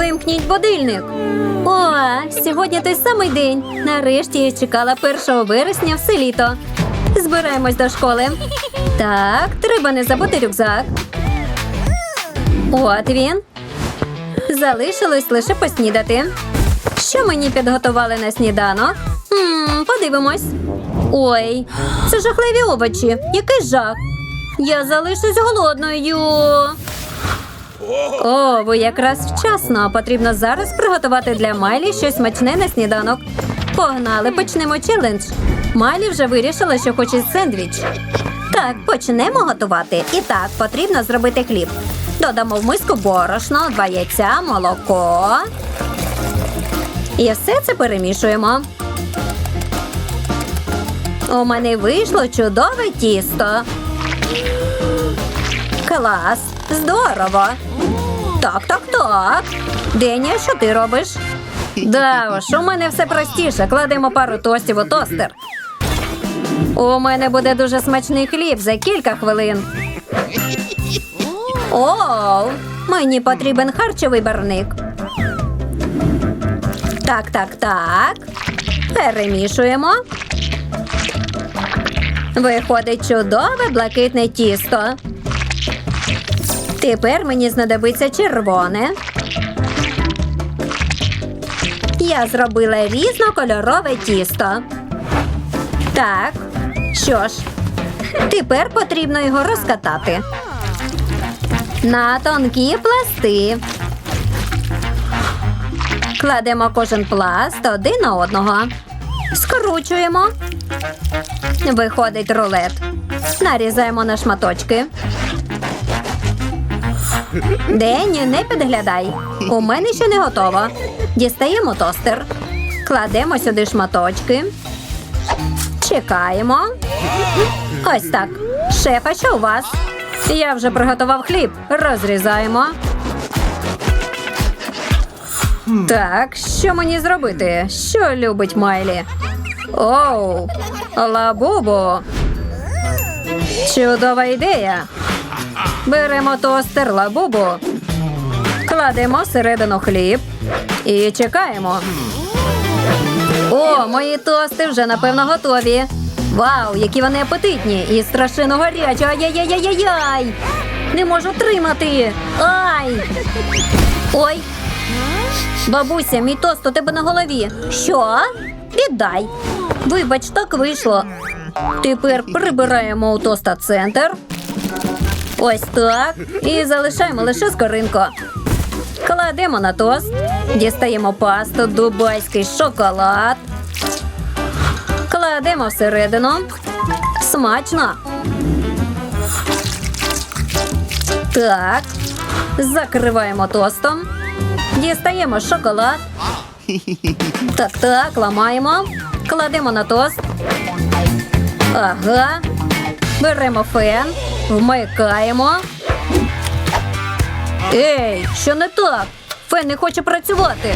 Вимкніть будильник. О, сьогодні той самий день. Нарешті я чекала 1 вересня все літо. Збираємось до школи. Так, треба не забути рюкзак. От він. Залишилось лише поснідати. Що мені підготували на сніданок? Хм, подивимось. Ой, це жахливі овочі. Який жах. Я залишусь голодною. О, ви якраз вчасно. Потрібно зараз приготувати для Майлі щось смачне на сніданок. Погнали, почнемо челендж. Майлі вже вирішила, що хоче сендвіч. Так, почнемо готувати. І так, потрібно зробити хліб. Додамо в миску борошно, два яйця, молоко. І все це перемішуємо. У мене вийшло чудове тісто. Клас! Здорово! Так, так, так. Деня, що ти робиш? Да уж, у мене все простіше. Кладемо пару тостів у тостер. У мене буде дуже смачний хліб за кілька хвилин. Оу, мені потрібен харчовий барник. Так, так, так. Перемішуємо. Виходить чудове блакитне тісто. Тепер мені знадобиться червоне. Я зробила різнокольорове тісто. Так, що ж, тепер потрібно його розкатати. На тонкі пласти. Кладемо кожен пласт один на одного. Скручуємо. Виходить рулет. Нарізаємо на шматочки. Дені, не підглядай. У мене ще не готово. Дістаємо тостер. Кладемо сюди шматочки. Чекаємо. Ось так. Шефа, що у вас? Я вже приготував хліб. Розрізаємо. Так, що мені зробити? Що любить Майлі? Оу, лабубу. Чудова ідея. Беремо тостер лабубу, кладемо всередину хліб і чекаємо. О, мої тости вже напевно готові. Вау, які вони апетитні і страшенно гарячі. Ай-яй-яй-яй-яй! Не можу тримати. Ай! Ой. Бабуся, мій тост у тебе на голові. Що? Віддай. Вибач, так вийшло. Тепер прибираємо у тоста центр. Ось так. І залишаємо лише скоринку. Кладемо на тост, дістаємо пасту, дубайський шоколад. Кладемо всередину. Смачно. Так. Закриваємо тостом. Дістаємо шоколад. Так, так, ламаємо. Кладемо на тост. Ага. Беремо фен, вмикаємо. Ей, що не так? Фен не хоче працювати.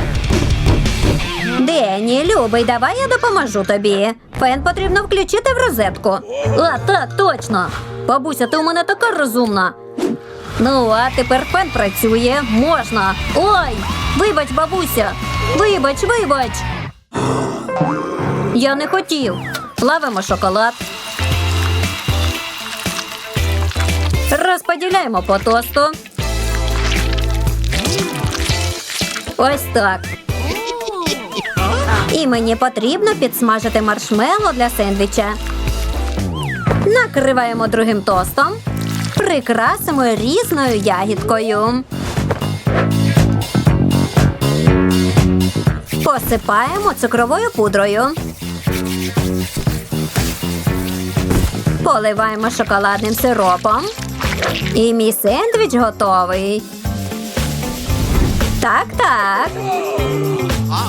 Дені, любий, давай я допоможу тобі. Фен потрібно включити в розетку. А, так, точно. Бабуся, ти у мене така розумна. Ну, а тепер фен працює. Можна. Ой, вибач, бабуся. Вибач, вибач. Я не хотів. Плавимо шоколад. Розподіляємо по тосту. Ось так. І мені потрібно підсмажити маршмелло для сендвіча. Накриваємо другим тостом. Прикрасимо різною ягідкою. Посипаємо цукровою пудрою. Поливаємо шоколадним сиропом. І мій сендвіч готовий. Так, так.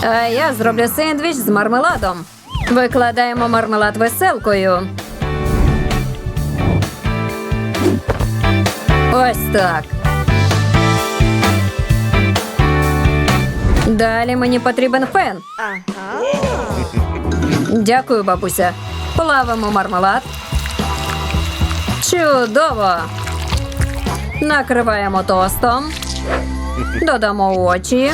А я зроблю сендвіч з мармеладом. Викладаємо мармелад веселкою. Ось так. Далі мені потрібен фен. Дякую, бабуся. Плавимо мармелад. Чудово. Накриваємо тостом. Додамо очі.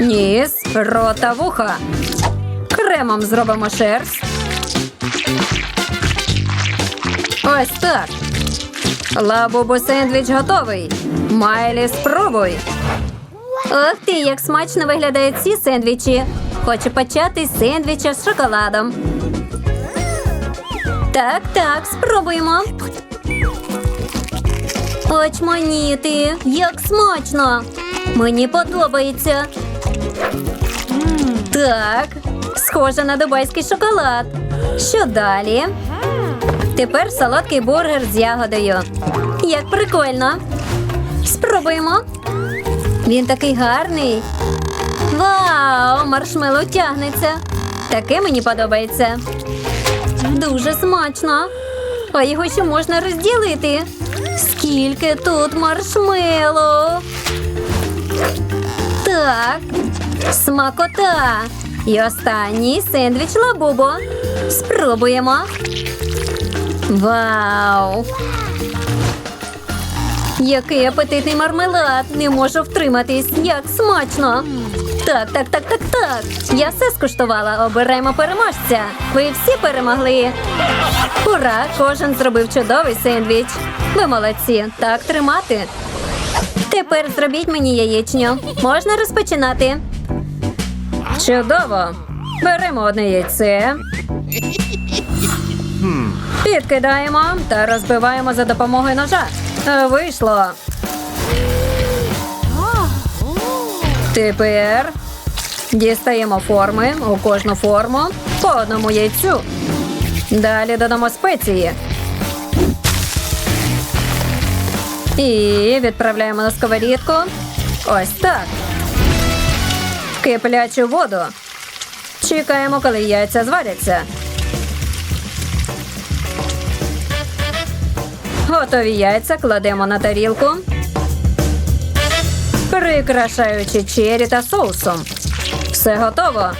Ніс, рот та вуха. Кремом зробимо шерсть. Ось так. Лабубу сендвіч готовий. Майлі, спробуй. Ох ти, як смачно виглядають ці сендвічі. Хочу почати з сендвіча з шоколадом. Так, так, спробуємо. Очманіти, як смачно. Мені подобається. Так, схоже на дубайський шоколад. Що далі? Тепер солодкий бургер з ягодою. Як прикольно. Спробуємо. Він такий гарний. Вау! Маршмеллоу тягнеться. Таке мені подобається. Дуже смачно. А його ще можна розділити. Скільки тут маршмеллоу. Так, смакота. І останній сендвіч лабубо. Спробуємо. Вау! Який апетитний мармелад! Не можу втриматись, як смачно! Так, так, так, так, так. Я все скуштувала. Обираємо переможця. Ви всі перемогли. Ура! Кожен зробив чудовий сендвіч. Ви молодці. Так тримати. Тепер зробіть мені яєчню. Можна розпочинати. Чудово. Беремо одне яйце. Підкидаємо та розбиваємо за допомогою ножа. Е, Вийшло. Тепер дістаємо форми у кожну форму по одному яйцю. Далі додамо спеції. І відправляємо на сковорідку. Ось так. В киплячу воду. Чекаємо, коли яйця зваряться. Готові яйця кладемо на тарілку, прикрашаючи чері та соусом. Все готово.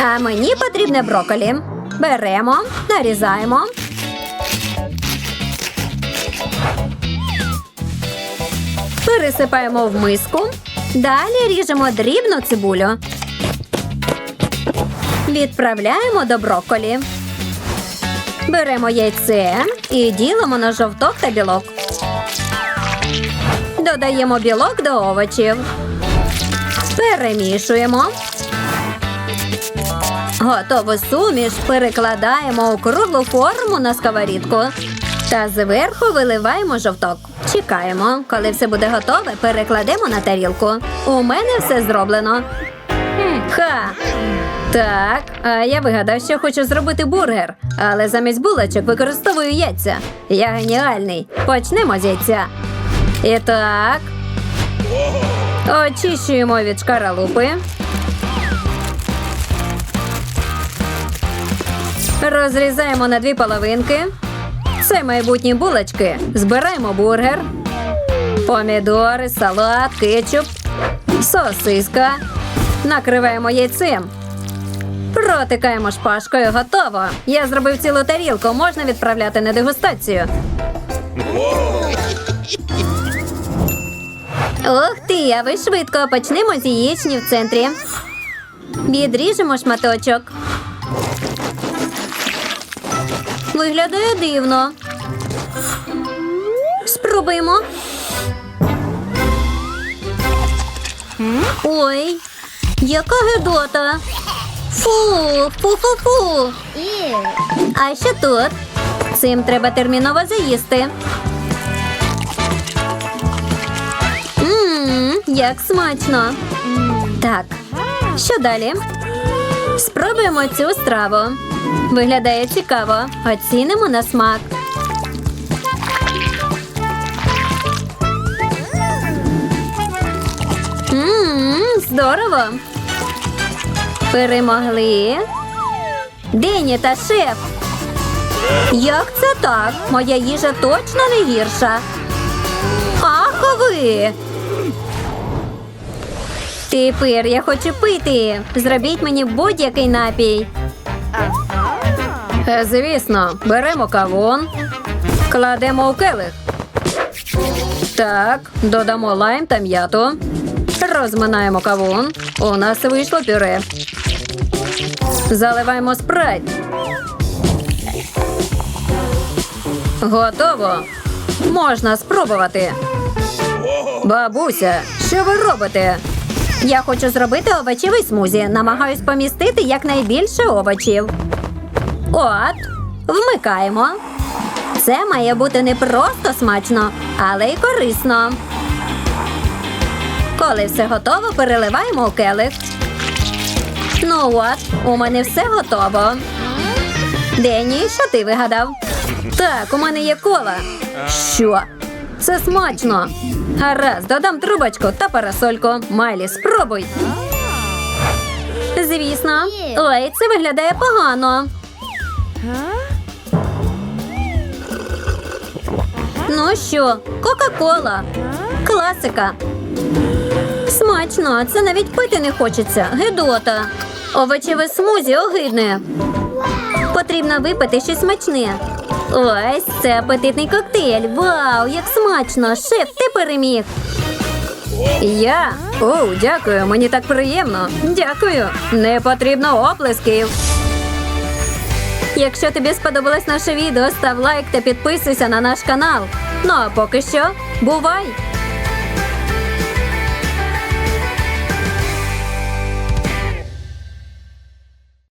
А мені потрібне брокколі. Беремо, нарізаємо. Пересипаємо в миску. Далі ріжемо дрібну цибулю. Відправляємо до брокколі. Беремо яйце і ділимо на жовток та білок. Додаємо білок до овочів. Перемішуємо. Готову суміш перекладаємо у круглу форму на сковорідку. Та зверху виливаємо жовток. Чекаємо. Коли все буде готове, перекладемо на тарілку. У мене все зроблено. Ха! Так, а я вигадав, що хочу зробити бургер, але замість булочок використовую яйця. Я геніальний. Почнемо з яйця. І так. Очищуємо від шкаралупи. Розрізаємо на дві половинки. Це майбутні булочки. Збираємо бургер, помідори, салат, кетчуп, сосиска. Накриваємо яйцем. Протикаємо шпажкою, готово. Я зробив цілу тарілку, можна відправляти на дегустацію. Ох ти, а ви швидко почнемо з яєчні в центрі. Відріжемо шматочок. Виглядає дивно. Спробуємо. Ой, яка гидота. Фу, фу-фу-фу. А що тут? Цим треба терміново заїсти. Як смачно. Так, що далі? Спробуємо цю страву. Виглядає цікаво. Оцінимо на смак. Ммм, здорово. Перемогли. Дені та шеф. Як це так? Моя їжа точно не гірша. Ах, ви. Тепер я хочу пити. Зробіть мені будь-який напій. Е, Звісно, беремо кавун, Кладемо у келих. Так, додамо лайм та м'яту. Розминаємо кавун. У нас вийшло пюре. Заливаємо спрайт. Готово. Можна спробувати. Бабуся, що ви робите? Я хочу зробити овочевий смузі. Намагаюсь помістити якнайбільше овочів. От, вмикаємо. Це має бути не просто смачно, але й корисно. Коли все готово, переливаємо у келих. Ну от, у мене все готово. Дені, що ти вигадав? Так, у мене є кола. Що? Це смачно. Гаразд, додам трубочку та парасольку. Майлі, спробуй. Звісно. Ой, це виглядає погано. Ну що, Кока-Кола. Класика. Смачно, це навіть пити не хочеться. Гедота. Овочеве смузі огидне. Потрібно випити щось смачне. Ось це апетитний коктейль. Вау, як смачно! Шеф, ти переміг. Я? О, дякую, мені так приємно. Дякую. Не потрібно оплесків. Якщо тобі сподобалось наше відео, став лайк та підписуйся на наш канал. Ну а поки що, бувай!